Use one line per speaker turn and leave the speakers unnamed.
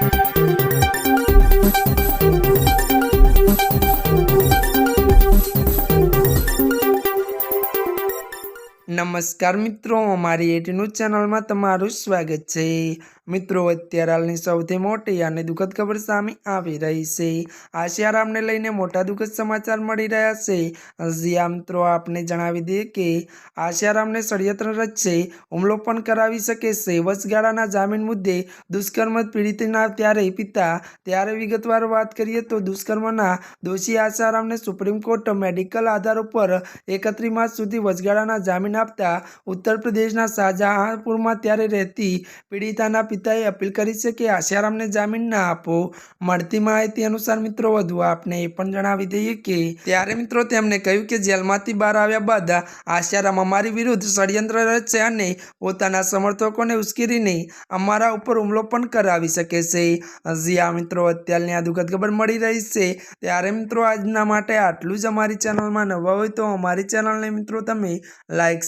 Thank you. નમસ્કાર મિત્રો, અમારી એટી ન્યૂઝ ચેનલમાં તમારું સ્વાગત છે. મિત્રો, અત્યારે હાલની સૌથી મોટી અને દુઃખદ ખબર સામે આવી રહી છે. આશિયારામને લઈને મોટા દુઃખદ સમાચાર મળી રહ્યા છે. હજી આ મિત્રો, આપને જણાવી દઈએ કે આશિયારામને ષડયંત્ર રચશે હુમલો પણ કરાવી શકે છે. વચગાળાના જામીન મુદ્દે દુષ્કર્મ પીડિતના ત્યારે પિતા ત્યારે વિગતવાર વાત કરીએ તો દુષ્કર્મના દોષી આશારામને સુપ્રીમ કોર્ટ મેડિકલ આધાર ઉપર એકત્રીસ માર્ચ સુધી વચગાળાના જામીન આપતા ઉત્તર પ્રદેશના શાહજહાંપુરમાં ત્યારે રહેતી પીડિતાના પિતાએ અપીલ કરી છે કે આશારામને જામીન ના આપો. મળતી માહિતી અનુસાર મિત્રો, વધુ આપને એ પણ જણાવી દઈએ કે ત્યારે મિત્રો તેમણે કહ્યું કે જેલમાંથી બહાર આવ્યા બાદ આશારામ અમારી વિરુદ્ધ ષડયંત્ર રચશે અને પોતાના સમર્થકોને ઉશ્કેરીને અમારા ઉપર હુમલો પણ કરાવી શકે છે. હજી આ મિત્રો, અત્યારની આ દુઃખદ ખબર મળી રહી છે. ત્યારે મિત્રો, આજના માટે આટલું જ અમારી ચેનલમાં નવા હોય તો અમારી ચેનલને મિત્રો તમે લાઇક